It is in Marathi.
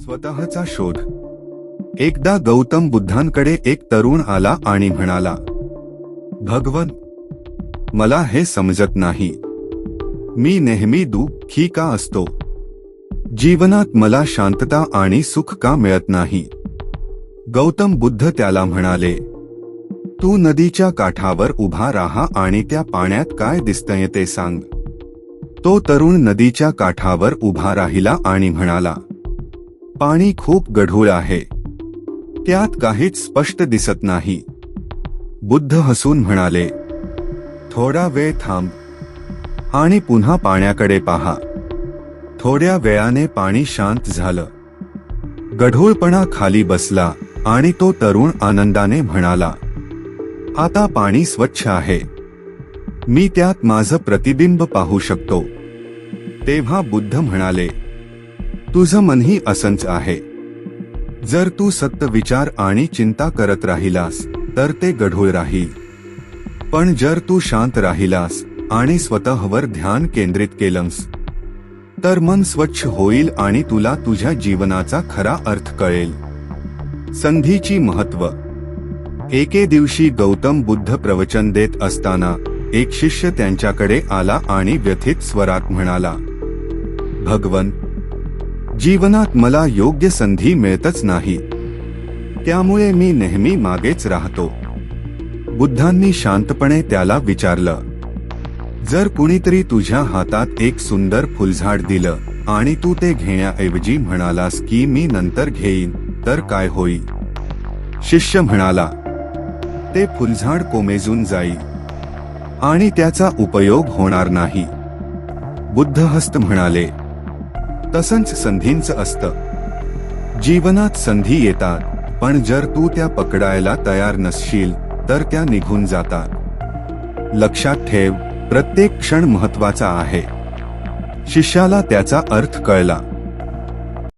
स्वतःचा शोध. एकदा गौतम बुद्धांकडे एक तरुण आला आणि म्हणाला भगवन मला हे समजत नाही. मी नेहमी दुःखी का असतो. जीवनात मला शांतता आणि सुख का मिळत नाही? गौतम बुद्ध त्याला म्हणाले तू नदीच्या काठावर उभा राहा आणि त्या पाण्यात काय दिसतंय ते सांग. तो तरुण नदीच्या काठावर उभा राहिला आणि म्हणाला पाणी खूप गढूळ आहे. त्यात काहीच स्पष्ट दिसत नाही. बुद्ध हसून म्हणाले थोडा वेळ थांब. आणि पुन्हा पाण्याकडे पहा. थोड्या वेळाने पाणी शांत झालं. गढूळपणा खाली बसला आणि तो तरुण आनंदाने म्हणाला आता पाणी स्वच्छ आहे. मी त्यात माझं प्रतिबिंब पाहू शकतो. तेव्हा बुद्ध म्हणाले तुझं मनही असंच आहे. जर तू सत्य विचार आणि चिंता करत राहिलास तर ते गढूळ राहील. पण जर तू शांत राहिलास आणि स्वतःवर ध्यान केंद्रित केलंस तर मन स्वच्छ होईल आणि तुला तुझ्या जीवनाचा खरा अर्थ कळेल. संधीची महत्त्व. एके दिवशी गौतम बुद्ध प्रवचन देत असताना एक शिष्य त्यांच्याकडे आला आणि व्यथित स्वरात म्हणाला भगवंत जीवनात मला योग्य संधी मिळतच नाही. त्यामुळे मी नेहमी मागेच राहतो. बुद्धांनी शांतपणे त्याला विचारलं. जर कुणीतरी तुझ्या हातात एक सुंदर फुलझाड दिलं आणि तू ते घेण्याऐवजी म्हणालास की मी नंतर घेईन तर काय होईल शिष्य म्हणाला ते फुलझाड कोमेजून जाईल आणि त्याचा उपयोग होणार नाही. बुद्ध हस्त म्हणाले तसंच संधींचं असतं. जीवनात संधी येतात पण जर तू त्या पकडायला तयार नसशील तर त्या निघून जातात. लक्षात ठेव प्रत्येक क्षण महत्त्वाचा आहे. शिष्याला त्याचा अर्थ कळला.